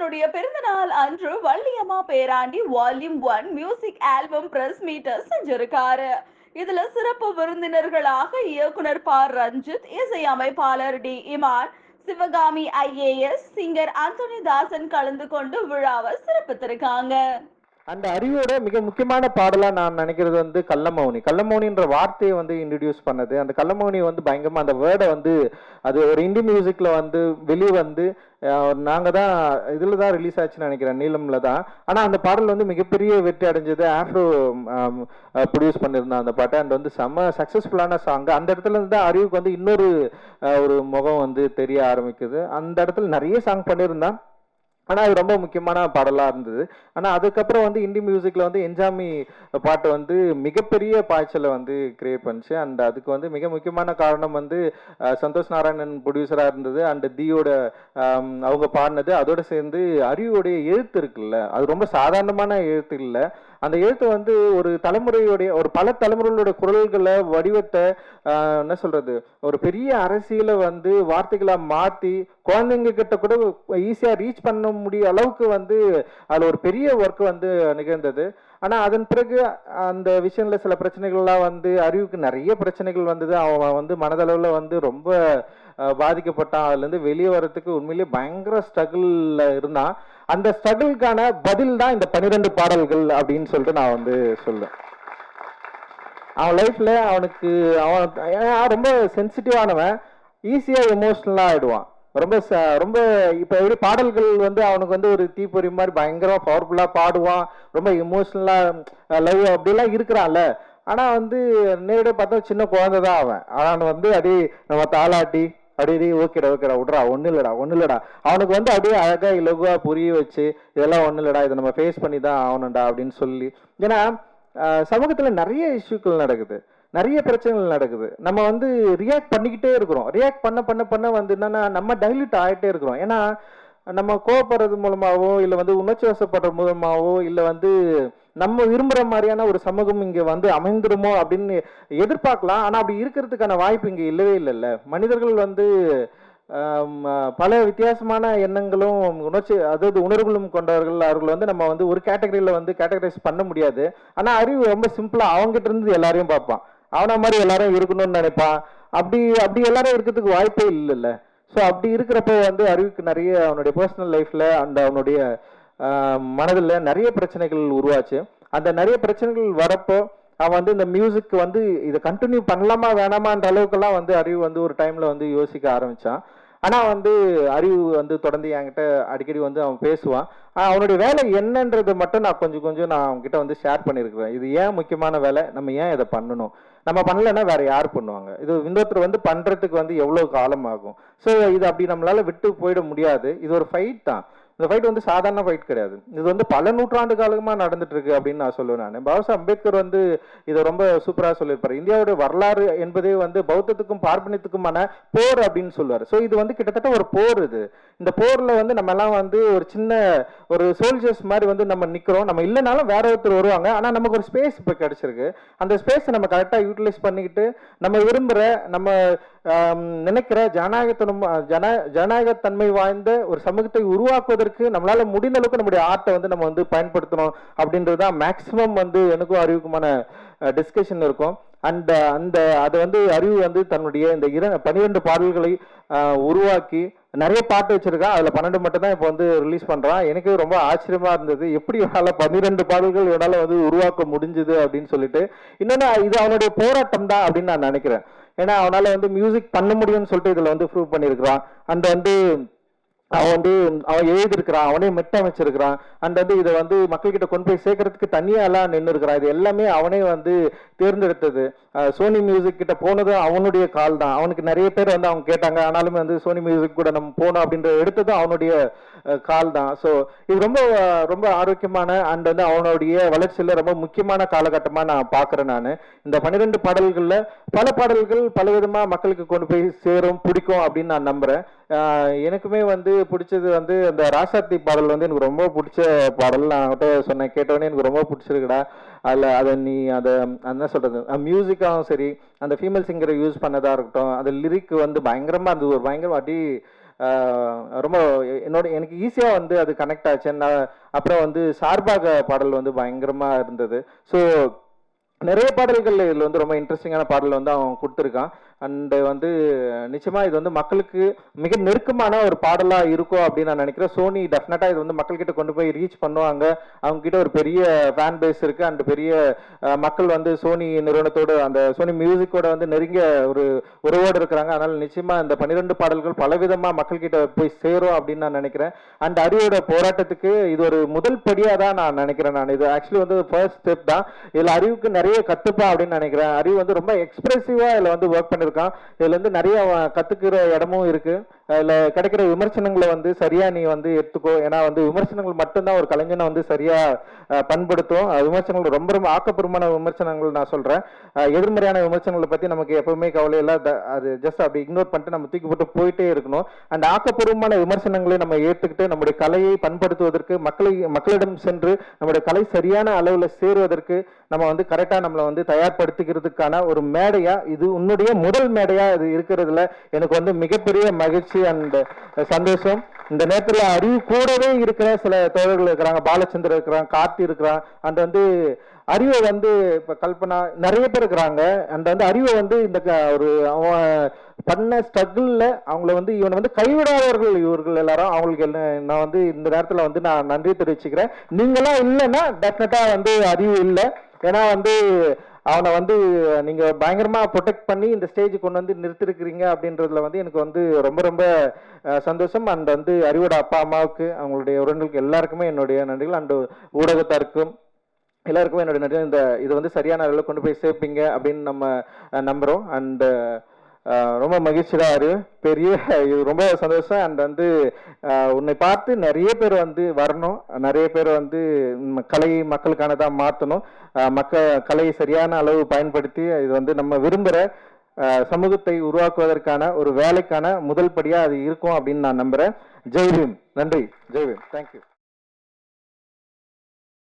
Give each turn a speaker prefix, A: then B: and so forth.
A: தன்னுடைய பிறந்தநாள் அன்று Valliyamma Perandi volume one music album press meet செஞ்சிருக்காரு. இதுல சிறப்பு விருந்தினர்களாக இயக்குனர் ப ரஞ்சித் இசை அமைப்பாளர் D. Imman Sivakami IAS singer Anthony Dasan கலந்து கொண்டு விழாவை சிறப்பித்திருக்காங்க.
B: அந்த அறிவோட மிக முக்கியமான பாடலாக நான் நினைக்கிறது வந்து கள்ளமௌனி. கள்ளமௌனின்ற வார்த்தையை வந்து இன்ட்ரடியூஸ் பண்ணது. அந்த கள்ளமௌனி வந்து பயங்கரமாக அந்த வேர்டை வந்து அது ஒரு இந்தி மியூசிக்கில் வந்து வெளியே வந்து நாங்கள் தான் இதில் தான் ரிலீஸ் ஆச்சுன்னு நினைக்கிறேன் நீளமில் தான். ஆனால் அந்த பாடல் வந்து மிகப்பெரிய வெற்றி அடைஞ்சது. ஆஃப்ரோ ப்ரொடியூஸ் பண்ணியிருந்தான் அந்த பாட்டை. அண்ட் வந்து செம்ம சக்ஸஸ்ஃபுல்லான சாங் அந்த இடத்துல இருந்து தான் அறிவுக்கு வந்து இன்னொரு ஒரு முகம் வந்து தெரிய ஆரம்பிக்குது. அந்த இடத்துல நிறைய சாங் பண்ணியிருந்தான். ஆனால் அது ரொம்ப முக்கியமான பாடலாக இருந்தது. ஆனால் அதுக்கப்புறம் வந்து இந்தி மியூசிக்கில் வந்து என்ஜாமி பாட்டு வந்து மிகப்பெரிய பாய்ச்சலை வந்து கிரியேட் பண்ணுச்சு. அண்ட் அதுக்கு வந்து மிக முக்கியமான காரணம் வந்து சந்தோஷ் நாராயணன் ப்ரொடியூசராக இருந்தது. அண்ட் தியோட அவங்க பாடினது. அதோடு சேர்ந்து அறிவுடைய எழுத்து இருக்குல்ல. அது ரொம்ப சாதாரணமான எழுத்து இல்லை. அந்த எழுத்து வந்து ஒரு தலைமுறையுடைய ஒரு பல தலைமுறைகளோட குரல்களை வடிவத்தை என்ன சொல்றது ஒரு பெரிய அரசியலை வந்து வார்த்தைகளாக மாற்றி குழந்தைங்க கிட்ட கூட ஈஸியாக ரீச் பண்ண முடிய அளவுக்கு வந்து அதில் ஒரு பெரிய ஒர்க் வந்து நிகழ்ந்தது. ஆனால் அதன் பிறகு அந்த விஷயங்களில் சில பிரச்சனைகள்லாம் வந்து அறிவுக்கு நிறைய பிரச்சனைகள் வந்தது. அவன் வந்து மனதளவில் வந்து ரொம்ப பாதிக்கப்பட்டான். அதுலேருந்து வெளியே வர்றதுக்கு உண்மையிலேயே பயங்கர ஸ்ட்ரகிளில் இருந்தான். அந்த ஸ்ட்ரகிளுக்கான பதில் தான் இந்த பன்னிரெண்டு பாடல்கள் அப்படின்னு சொல்லிட்டு நான் வந்து சொல்லுவேன் அவன் லைஃப்பில் அவனுக்கு அவன் ரொம்ப சென்சிட்டிவானவன் ஈஸியாக எமோஷ்னலாக ஆகிடுவான் ரொம்ப ச- ரொம்ப இப்போ எப்படி பாடல்கள் வந்து அவனுக்கு வந்து ஒரு தீப்பொறி மாதிரி பயங்கரமாக பவர்ஃபுல்லாக பாடுவான். ரொம்ப இமோஷ்னலாக லவ் அப்படிலாம் இருக்கிறான்ல. ஆனால் வந்து நேரடியாக பார்த்தா சின்ன குழந்தை தான் அவன். அவன் வந்து அப்படியே நம்ம தாளாட்டி அப்படியே ஓகேடா ஓகேடா விட்றா ஒன்றும் இல்லைடா ஒன்றும் இல்லைடா அவனுக்கு வந்து அப்படியே அழகாக இலகுவாக புரிய வச்சு இதெல்லாம் ஒன்றும் இல்லைடா இதை நம்ம ஃபேஸ் பண்ணி தான் ஆகணும்டா அப்படின்னு சொல்லி. ஏன்னா சமூகத்தில் நிறைய இஷ்யூக்கள் நடக்குது. நிறைய பிரச்சனைகள் நடக்குது. நம்ம வந்து ரியாக்ட் பண்ணிக்கிட்டே இருக்கிறோம். ரியாக்ட் பண்ண பண்ண பண்ண வந்து என்னன்னா நம்ம டைல்யூட் ஆகிட்டே இருக்கிறோம். ஏன்னா நம்ம கோவப்படுறது மூலமாகவோ இல்லை வந்து உணர்ச்சி வசப்படுறது மூலமாகவோ இல்லை வந்து நம்ம விரும்புகிற மாதிரியான ஒரு சமூகம் இங்கே வந்து அமைந்துடுமோ அப்படின்னு எதிர்பார்க்கலாம். ஆனால் அப்படி இருக்கிறதுக்கான வாய்ப்பு இங்கே இல்லவே இல்லைல்ல. மனிதர்கள் வந்து பல வித்தியாசமான எண்ணங்களும் உணர்ச்சி அதாவது உணர்வுகளும் கொண்டவர்கள் அவர்கள் வந்து நம்ம வந்து ஒரு கேட்டகரியில் வந்து கேட்டகரைஸ் பண்ண முடியாது. ஆனால் அறிவு ரொம்ப சிம்பிளாக அவங்ககிட்ட இருந்து எல்லாரையும் பார்ப்பான். அவனை மாதிரி எல்லாரும் இருக்கணும்னு நினைப்பான். அப்படி அப்படி எல்லாரும் இருக்கிறதுக்கு வாய்ப்பே இல்லைல்ல. ஸோ அப்படி இருக்கிறப்ப வந்து அறிவுக்கு நிறைய அவனுடைய பர்சனல் லைஃப்பில் அந்த அவனுடைய மனதில் நிறைய பிரச்சனைகள் உருவாச்சு. அந்த நிறைய பிரச்சனைகள் வரப்போ அவன் வந்து இந்த மியூசிக் வந்து இதை கண்டினியூ பண்ணலாமா வேணாமான்ற அளவுக்கெல்லாம் வந்து அறிவு வந்து ஒரு டைமில் வந்து யோசிக்க ஆரம்பித்தான் ஆனால் வந்து அறிவு வந்து தொடர்ந்து என்கிட்ட அடிக்கடி வந்து அவன் பேசுவான். அவனுடைய வேலை என்னன்றது மட்டும் நான் கொஞ்சம் கொஞ்சம் நான் அவன்கிட்ட வந்து ஷேர் பண்ணியிருக்கிறேன் இது ஏன் முக்கியமான வேலை? நம்ம ஏன் இதை பண்ணணும்? நம்ம பண்ணலைன்னா வேற யார் பண்ணுவாங்க? இது இன்னொருத்தர் வந்து பண்ணுறதுக்கு வந்து எவ்வளோ காலம் ஆகும்? ஸோ இது அப்படி நம்மளால விட்டு போயிட முடியாது. இது ஒரு ஃபைட் தான். இந்த ஃபைட் வந்து சாதாரண ஃபைட் கிடையாது. இது வந்து பல நூற்றாண்டு காலமாக நடந்துட்டு இருக்கு அப்படின்னு நான் சொல்லுவேன் நான். பாபா அம்பேத்கர் வந்து இதை ரொம்ப சூப்பராக சொல்லியிருப்பாரு. இந்தியாவுடைய வரலாறு என்பதே வந்து பௌத்தத்துக்கும் பார்ப்பனியத்துக்குமான போர் அப்படின்னு சொல்லுவார். ஸோ இது வந்து கிட்டத்தட்ட ஒரு போர் இது. இந்த போரில் வந்து நம்ம எல்லாம் வந்து ஒரு சின்ன ஒரு சோல்ஜர்ஸ் மாதிரி வந்து நம்ம நிற்கிறோம் நம்ம இல்லைனாலும் வேற ஒருத்தர் வருவாங்க. ஆனால் நமக்கு ஒரு ஸ்பேஸ் இப்போ கிடைச்சிருக்கு. அந்த ஸ்பேஸை நம்ம கரெக்டாக யூட்டிலைஸ் பண்ணிக்கிட்டு நம்ம விரும்புகிற நம்ம நினைக்கிற ஜனநாயகத்தனம் ஜன ஜனநாயகத்தன்மை வாய்ந்த ஒரு சமூகத்தை உருவாக்குவதற்கு நம்மளால முடிந்த அளவுக்கு நம்முடைய ஆர்ட்டை வந்து நம்ம வந்து பயன்படுத்தணும் அப்படின்றது தான் மேக்சிமம் வந்து எனக்கும் அறிவுக்குமான டிஸ்கஷன் இருக்கும். அந்த அந்த அதை வந்து அறிவு வந்து தன்னுடைய இந்த இர பன்னிரெண்டு பாடல்களை உருவாக்கி நிறைய பாட்டு வச்சிருக்கான் அதில் பன்னெண்டு மட்டும் தான் இப்போ வந்து ரிலீஸ் பண்ணுறான் எனக்கு ரொம்ப ஆச்சரியமாக இருந்தது. எப்படி இவனால் பன்னிரெண்டு பாடல்கள் இவனால் வந்து உருவாக்க முடிஞ்சுது அப்படின்னு சொல்லிட்டு. இன்னொன்று இது அவனுடைய போராட்டம் தான் அப்படின்னு நான் நினைக்கிறேன். ஏன்னா அவனால் வந்து மியூசிக் பண்ண முடியும்னு சொல்லிட்டு இதில் வந்து ப்ரூவ் பண்ணியிருக்கிறான். அந்த வந்து அவன் வந்து அவன் எழுதியிருக்கிறான் அவனே மெட்டமைச்சிருக்கிறான் அண்ட் வந்து இதை வந்து மக்கள்கிட்ட கொண்டு போய் சேர்க்கறதுக்கு தனியா எல்லாம் நின்று இருக்கிறான் இது எல்லாமே அவனே வந்து தேர்ந்தெடுத்தது. சோனி மியூசிக் கிட்ட போனதும் அவனுடைய கால் தான். அவனுக்கு நிறைய பேர் வந்து அவங்க கேட்டாங்க ஆனாலுமே வந்து சோனி மியூசிக் கூட நம்ம போனோம் அப்படின்ற எடுத்ததும் அவனுடைய கால் தான். ஸோ இது ரொம்ப ரொம்ப ஆரோக்கியமான அண்ட் வந்து அவனுடைய வளர்ச்சியில ரொம்ப முக்கியமான காலகட்டமா நான் பார்க்குறேன் நான். இந்த பன்னிரெண்டு பாடல்கள்ல பல பாடல்கள் பல விதமா மக்களுக்கு கொண்டு போய் சேரும் பிடிக்கும் அப்படின்னு நான் நம்புறேன். எனக்குமே வந்து பிடிச்சது வந்து அந்த ராசாத்தி பாடல் வந்து எனக்கு ரொம்ப பிடிச்ச பாடல். நான் அவன்கிட்ட சொன்னேன் கேட்டவொடனே எனக்கு ரொம்ப பிடிச்சிருக்குடா. அதில் அதை நீ அதை என்ன சொல்கிறது மியூசிக்காகவும் சரி அந்த ஃபீமேல் சிங்கரை யூஸ் பண்ணதாக இருக்கட்டும் அந்த லிரிக் வந்து பயங்கரமாக இருந்தது. ஒரு பயங்கரமா அடி ரொம்ப என்னோட எனக்கு ஈஸியாக வந்து அது கனெக்ட் ஆச்சு நான் அப்புறம் வந்து சார்பாக பாடல் வந்து பயங்கரமாக இருந்தது. ஸோ நிறைய பாடல்கள் இதில் வந்து ரொம்ப இன்ட்ரெஸ்டிங்கான பாடல் வந்து அவன் கொடுத்துருக்கான். அண்டு வந்து நிச்சயமாக இது வந்து மக்களுக்கு மிக நெருக்கமான ஒரு பாடலாக இருக்கும் அப்படின்னு நான் நினைக்கிறேன். சோனி டெஃபினட்டாக இது வந்து மக்கள்கிட்ட கொண்டு போய் ரீச் பண்ணுவாங்க. அவங்ககிட்ட ஒரு பெரிய ஃபேன் பேஸ் இருக்குது அண்ட் பெரிய மக்கள் வந்து சோனி நிறுவனத்தோடு அந்த சோனி மியூசிக்கோட வந்து நெருங்கிய ஒரு உறவோடு இருக்கிறாங்க. அதனால் நிச்சயமாக இந்த பன்னிரெண்டு பாடல்கள் பலவிதமாக மக்கள்கிட்ட போய் சேரும் அப்படின்னு நான் நினைக்கிறேன். அண்ட் அரியோட போராட்டத்துக்கு இது ஒரு முதல் படியாக தான் நான் நினைக்கிறேன் நான். இது ஆக்சுவலி வந்து ஃபர்ஸ்ட் ஸ்டெப் தான். இதில் அறிவுக்கு நிறைய கத்துப்பா அப்படின்னு நினைக்கிறேன். அறிவு வந்து ரொம்ப எக்ஸ்பிரசிவாக இதில் வந்து ஒர்க் பண்ணியிருக்கான் இதில் வந்து நிறைய கற்றுக்கிற கத்துக்கிற இடமும் இருக்கு. அதில் கிடைக்கிற விமர்சனங்களை வந்து சரியாக நீ வந்து எடுத்துக்கோ. ஏன்னா வந்து விமர்சனங்கள் மட்டும்தான் ஒரு கலைஞனை வந்து சரியாக பண்படுத்தும். விமர்சனங்கள் ரொம்ப ரொம்ப ஆக்கப்பூர்வமான விமர்சனங்கள் நான் சொல்கிறேன் எதிர்மறையான விமர்சனங்களை பற்றி நமக்கு எப்பவுமே கவலை இல்லை. த- அது ஜஸ்ட் அப்படி இக்னோர் பண்ணிட்டு நம்ம தூக்கி போட்டு போயிட்டே இருக்கணும். அந்த ஆக்கப்பூர்வமான விமர்சனங்களை நம்ம ஏற்றுக்கிட்டு நம்முடைய கலையை பண்படுத்துவதற்கு மக்களை மக்களிடம் சென்று நம்முடைய கலை சரியான அளவில் சேருவதற்கு நம்ம வந்து கரெக்டாக நம்மளை வந்து தயார்படுத்திக்கிறதுக்கான ஒரு மேடையாக இது உன்னுடைய முதல் மேடையாக இது இருக்கிறதுல எனக்கு வந்து மிகப்பெரிய மகிழ்ச்சி அண்ட் சந்தோஷம். இந்த நேரத்தில் அறிவு கூடவே இருக்கிற சில தோழர்கள் இருக்கிறாங்க. பாலச்சந்தர் இருக்கிறாங்க கார்த்தி இருக்கிறான். அண்ட் வந்து அறிவை வந்து இப்போ கல்பனா நிறைய பேர் இருக்கிறாங்க. அண்ட் வந்து அறிவை வந்து இந்த க- ஒரு அவன் பண்ண ஸ்ட்ரகிளில் அவங்கள வந்து இவனை வந்து கைவிடாதவர்கள் இவர்கள் எல்லாரும். அவங்களுக்கு என்ன நான் வந்து இந்த நேரத்தில் வந்து நான் நன்றி தெரிவிச்சுக்கிறேன். நீங்களாம் இல்லைன்னா டெஃபினட்டாக வந்து அறிவு இல்லை. ஏன்னா வந்து அவனை வந்து நீங்க பயங்கரமா ப்ரொடெக்ட் பண்ணி இந்த ஸ்டேஜ் கொண்டு வந்து நிறுத்திருக்கிறீங்க அப்படின்றதுல வந்து எனக்கு வந்து ரொம்ப ரொம்ப சந்தோஷம். அண்ட் வந்து அறிவோட அப்பா அம்மாவுக்கு அவங்களுடைய உறவினர்களுக்கு எல்லாருக்குமே என்னுடைய நன்றிகள். அண்ட் ஊடகத்தாருக்கும் எல்லாருக்குமே என்னுடைய நன்றி இந்த இது வந்து சரியான அளவில் கொண்டு போய் சேர்ப்பீங்க அப்படின்னு நம்ம நம்புகிறோம் நம்புறோம். அண்ட் ரொம்ப மகிழ்ச்சியாக இரு பெரிய இது ரொம்ப சந்தோஷம். அண்ட் வந்து உன்னை பார்த்து நிறைய பேர் வந்து வரணும். நிறைய பேர் வந்து ம், கலை மக்களுக்கானதாக மாற்றணும் மக்க கலையை சரியான அளவு பயன்படுத்தி இது வந்து நம்ம விரும்புகிற சமூகத்தை உருவாக்குவதற்கான ஒரு வேலைக்கான முதல் படியாக அது இருக்கும் அப்படின்னு நான் நம்புகிறேன் ஜெய்பீம். நன்றி. ஜெய்பீம். தேங்க்யூ